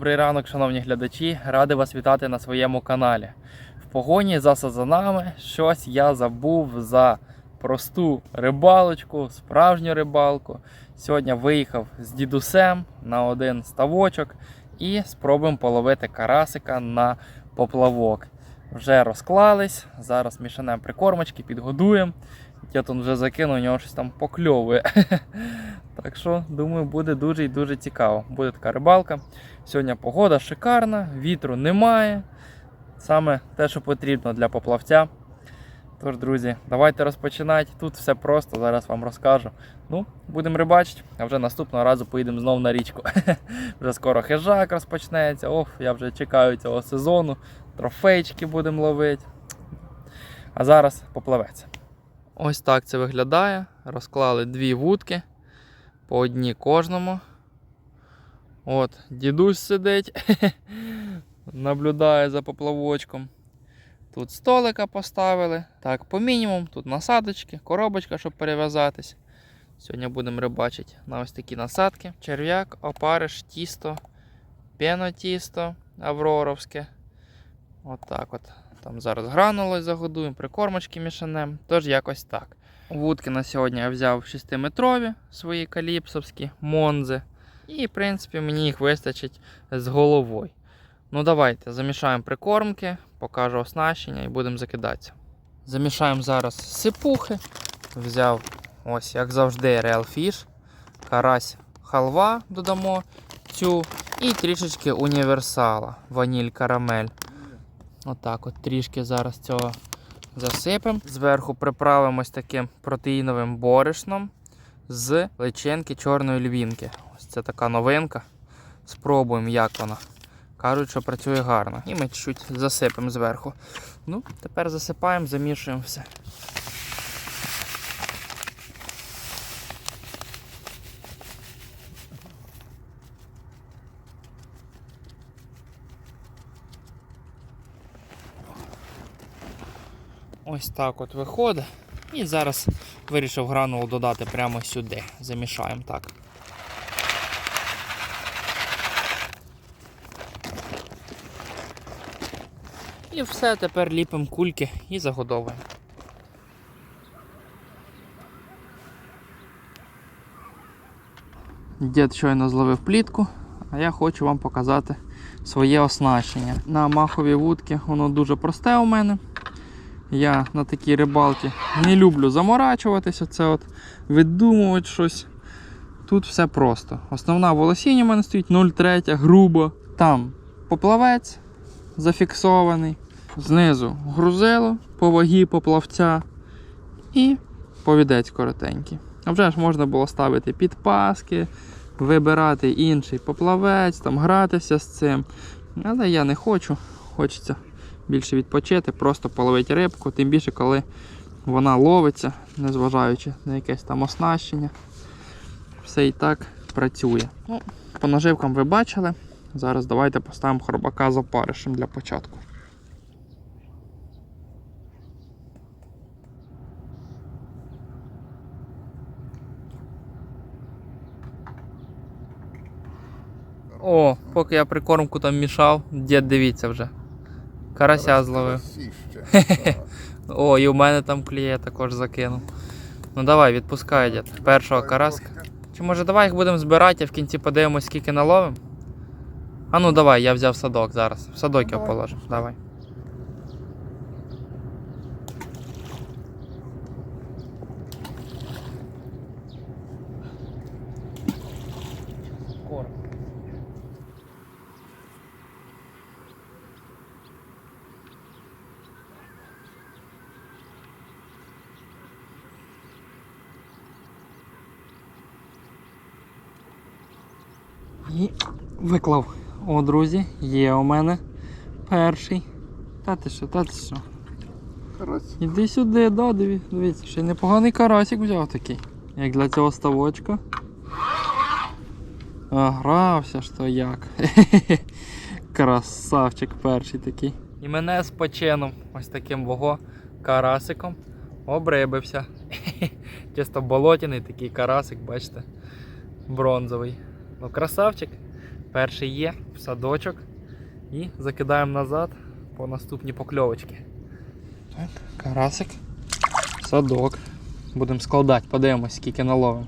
Добрий ранок, шановні глядачі. Радий вас вітати на своєму каналі. В погоні за сазанами щось я забув за просту рибалочку, справжню рибалку. Сьогодні виїхав з дідусем на один ставочок і спробуємо половити карасика на поплавок. Вже розклались. Зараз мішанемо прикормочки, підгодуємо. Я тут вже закинув, у нього щось там покльовує. Так що, думаю, буде дуже і дуже цікаво. Буде така рибалка. Сьогодні погода шикарна, вітру немає. Саме те, що потрібно для поплавця. Тож, друзі, давайте розпочинати. Тут все просто, зараз вам розкажу. Ну, будемо рибачити, а вже наступного разу поїдемо знову на річку. вже скоро хижак розпочнеться. Ох, я вже чекаю цього сезону. Трофейчики будемо ловити. А зараз поплавець. Ось так це виглядає. Розклали дві вудки по одній кожному. От, дідусь сидить, наблюдає за поплавочком. Тут столика поставили. Так, по мінімум, тут насадочки, коробочка, щоб перев'язатись. Сьогодні будемо рибачити на ось такі насадки. Черв'як, опариш, тісто, пенотісто авроровське. Отак от. Там зараз гранули загодуємо, прикормочки мішанем. Тож якось так. Вудки на сьогодні я взяв 6-метрові свої каліпсовські монзи. І, в принципі, мені їх вистачить з головою. Ну, давайте замішаємо прикормки, покажу оснащення і будемо закидатися. Замішаємо зараз сипухи. Взяв, ось, як завжди, Fish. Карась халва додамо цю. І трішечки універсала, ваніль карамель. Отак от трішки зараз цього засипемо. Зверху приправимо ось таким протеїновим борошном з личинки чорної львінки. Ось це така новинка. Спробуємо, як вона. Кажуть, що працює гарно. І ми чуть засипемо зверху. Ну, тепер засипаємо, замішуємо все. Ось так от виходить. І зараз вирішив гранулу додати прямо сюди. Замішаємо так. І все, тепер ліпимо кульки і загодовуємо. Дід щойно зловив плітку, а я хочу вам показати своє оснащення. На махові вудки воно дуже просте у мене. Я на такій рибалці не люблю заморачуватися, це от видумувати щось. Тут все просто. Основна волосіння у мене стоїть 0,3 грубо. Там поплавець зафіксований. Знизу грузило по вагі поплавця і повідець коротенький. А вже ж можна було ставити підпаски, вибирати інший поплавець, там гратися з цим. Але я не хочу. Хочеться більше відпочити, просто половити рибку, тим більше, коли вона ловиться, незважаючи на якесь там оснащення. Все і так працює. Ну, По наживкам ви бачили. Зараз давайте поставимо хробака з опаришем для початку. О, поки я прикормку там мішав, дід дивіться вже. Карася зловив. О, і у мене там кліє також закинув. Ну давай, відпускай дід. Першого караска. Чи може давай їх будемо збирати, а в кінці подивимось, скільки наловимо? А ну давай, я взяв садок зараз. В садок його положу. Давай. І виклав. О, друзі, є у мене перший. Та ти що, та ти що? Карась. Іди сюди, да, диві- дивіться, ще непоганий карасик взяв такий. Як для цього ставочка. А, грався ж то як. Красавчик перший такий. І мене з почином, ось таким вого карасиком, обрибився. Чисто болотяний такий карасик, бачите, бронзовий. Ну, красавчик. Перший є, в садочок. І закидаємо назад по наступні покльовочки. Так, карасик. Садок. Будемо складати, подивимось, скільки наловимо.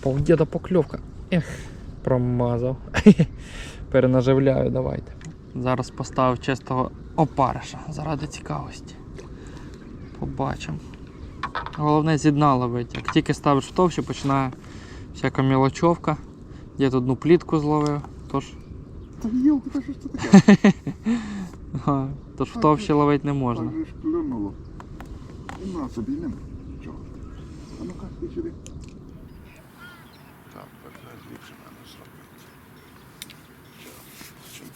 Повдіда покльовка. Ех, промазав. Перенаживляю, давайте. Зараз поставив чистого опариша заради цікавості. Побачимо. Головне зі дна. Як тільки ставиш в товщу, починає всяка мілочовка. Я тут одну плітку зловив, тож, Та йолки, та що ж це таке? тож в товщі ловити не можна. Так же ж клюнуло. І на собі нема. Чого? А ну-ка, ти сюди. Так, так, ліпше мене зробити. Чого?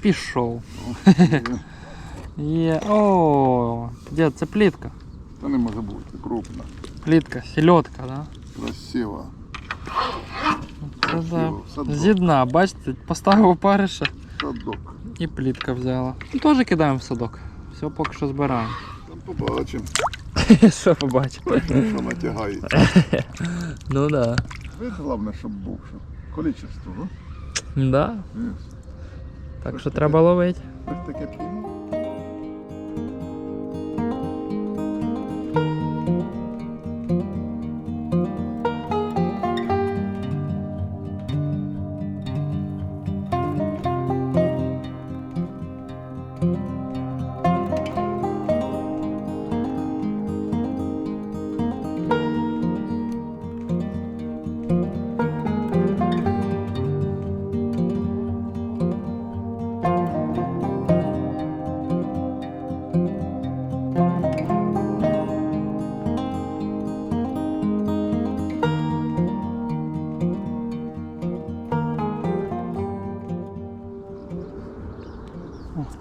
Пішов. Є. О, де це плітка? Та не може бути, крупна, Плітка, сільотка, да? красива. Це да. Красиво, садок. Зі бачите, поставив опариша Садок. і плітка взяла. Ну, теж кидаємо в садок. Все поки що збираємо. Там побачимо, Що побачите? що натягається. Ну да. Ви головне, щоб був. Щоб. Количество, ну? Да. Yes. Так що треба ловити. Ось таке п'ємо.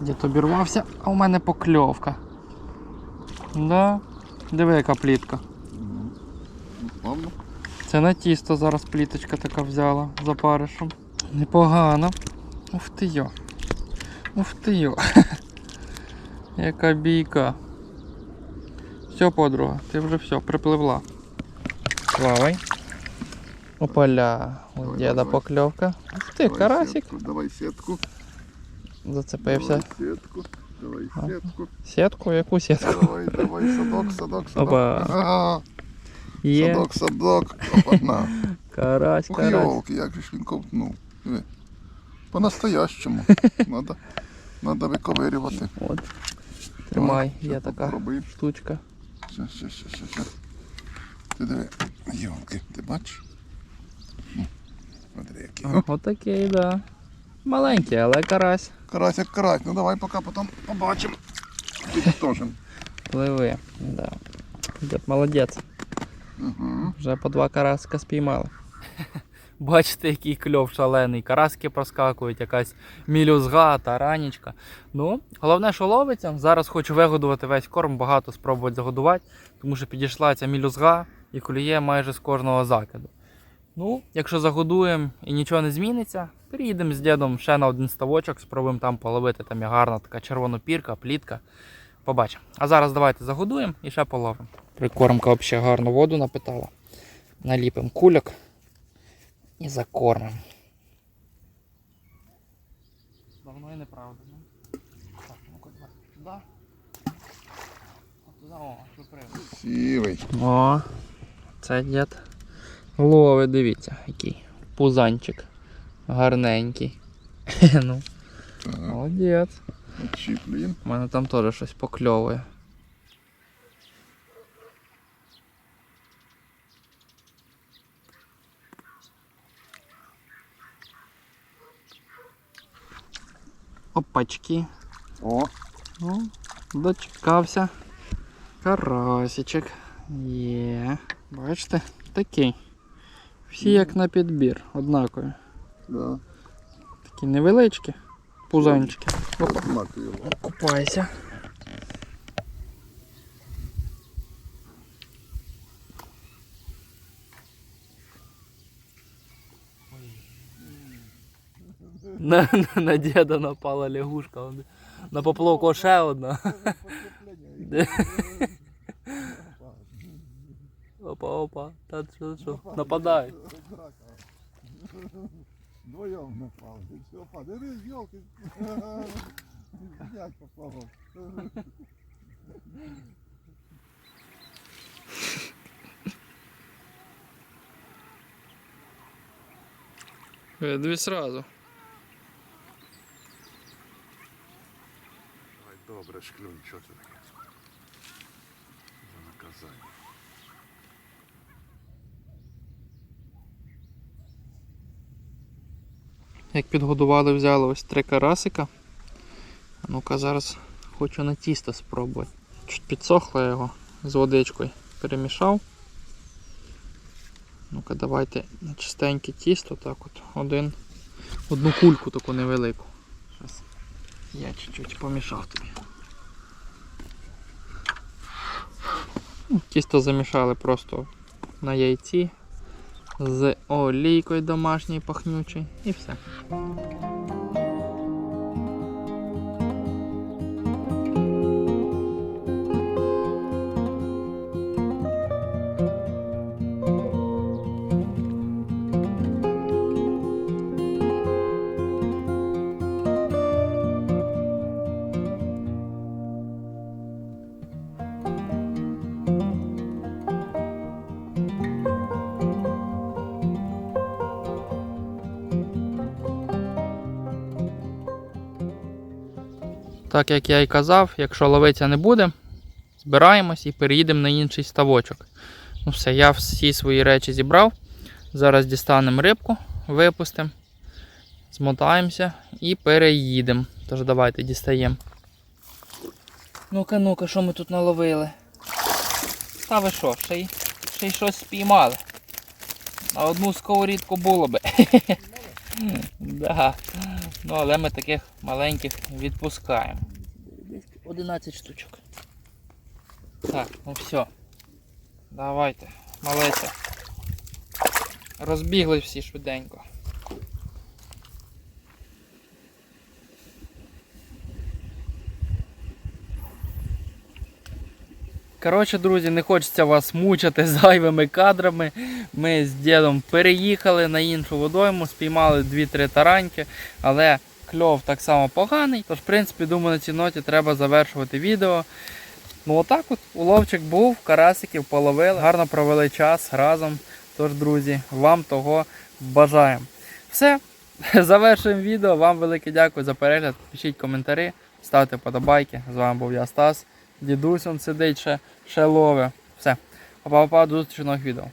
Дід обірвався, а у мене покльовка. Да. Диви, яка плітка. Це на тісто зараз пліточка така взяла за паришем. Непогано. Ух ти йо. Ух ти йо. Яка бійка. Все, подруга, ти вже все, припливла. Плавай. Опаля. У діда давай. покльовка. Ух ти, Давай карасик. сітку, Давай сітку. Зацепився. Сітку. Давай Ага. сітку. Сітку? Яку сітку? Давай, давай, садок, садок, садок. Опа. Ага, Є. Садок, садок. Опа-на. Карась, Ух, карась. йолки, як же ж він ковтнув. Диви. По-настоящему. Надо, надо виковирювати. От. Тримай, Давай, є така попробуємо. штучка. Ще, ще, ще, ще. Ти диви. Йолки, ти бачиш? Смотри, який. О, Отакий, да. Маленький, але карась. Карась як карась. Ну давай поки потім побачимо. Підтожим. Пливи. Да. Дід молодець. Угу. Вже по два караска спіймали. Бачите, який кльов шалений. Караски проскакують, якась мілюзга, таранічка. Ну, головне, що ловиться. Зараз хочу вигодувати весь корм, багато спробувати загодувати, тому що підійшла ця мілюзга і клює майже з кожного закиду. Ну, якщо загодуємо і нічого не зміниться, переїдемо з дідом ще на один ставочок, спробуємо там половити. Там є гарна така червонопірка, плітка. Побачимо. А зараз давайте загодуємо і ще половимо. Прикормка взагалі гарну воду напитала. Наліпимо кульок і закормимо. Давно і неправда, ну. Так, давай. Туди. А туди, о. Сівий. О, це дід. Лови, дивіться, який пузанчик. Гарненький. ну, молодець. У мене там теж щось покльовує. Опачки. О, Ну, дочекався. Карасичок. Є. Бачите, такий. Всі як на підбір, однакові. Да. Такі невеличкі пузанчики. Опа. Купайся. На, на, на деда напала лягушка. На поплавку ще одна. Опа, опа. Та що, що? Нападай. Вдвоєм напали. Все, па, дивись, йолки. Дядько плавав. Дві сразу. Ай, добре, шклюнь, що це таке? За наказання. Як підгодували, взяли ось три карасика. Ну-ка зараз хочу на тісто спробувати. Чуть підсохло його з водичкою. Перемішав. Ну-ка давайте на чистеньке тісто, так от. Один. Одну кульку таку невелику. Щас я чуть-чуть помішав тобі. Ну, Тісто замішали просто на яйці з олійкою домашньою пахнючою і все. Так як я і казав, якщо ловиця не буде, збираємось і переїдемо на інший ставочок. Ну все, я всі свої речі зібрав. Зараз дістанемо рибку, випустимо, змотаємося і переїдемо. Тож давайте дістаємо. Ну-ка, ну-ка, що ми тут наловили? Та ви що, ще й, ще й щось спіймали. На одну сковорідку було би. Да. Ну, але ми таких маленьких відпускаємо. 11 штучок. Так, ну все. Давайте, малеця. Розбігли всі швиденько. Коротше, друзі, не хочеться вас мучити зайвими кадрами. Ми з дідом переїхали на іншу водойму, спіймали 2-3 тараньки, але кльов так само поганий. Тож, в принципі, думаю, на цій ноті треба завершувати відео. Ну отак от уловчик був, карасиків половили, гарно провели час разом. Тож, друзі, вам того бажаємо. Все, завершуємо відео. Вам велике дякую за перегляд. Пишіть коментарі, ставте подобайки. З вами був я Стас. Дідусь он сидить ще, ще лове. Все. Па-па-па, до зустрічі нових відео.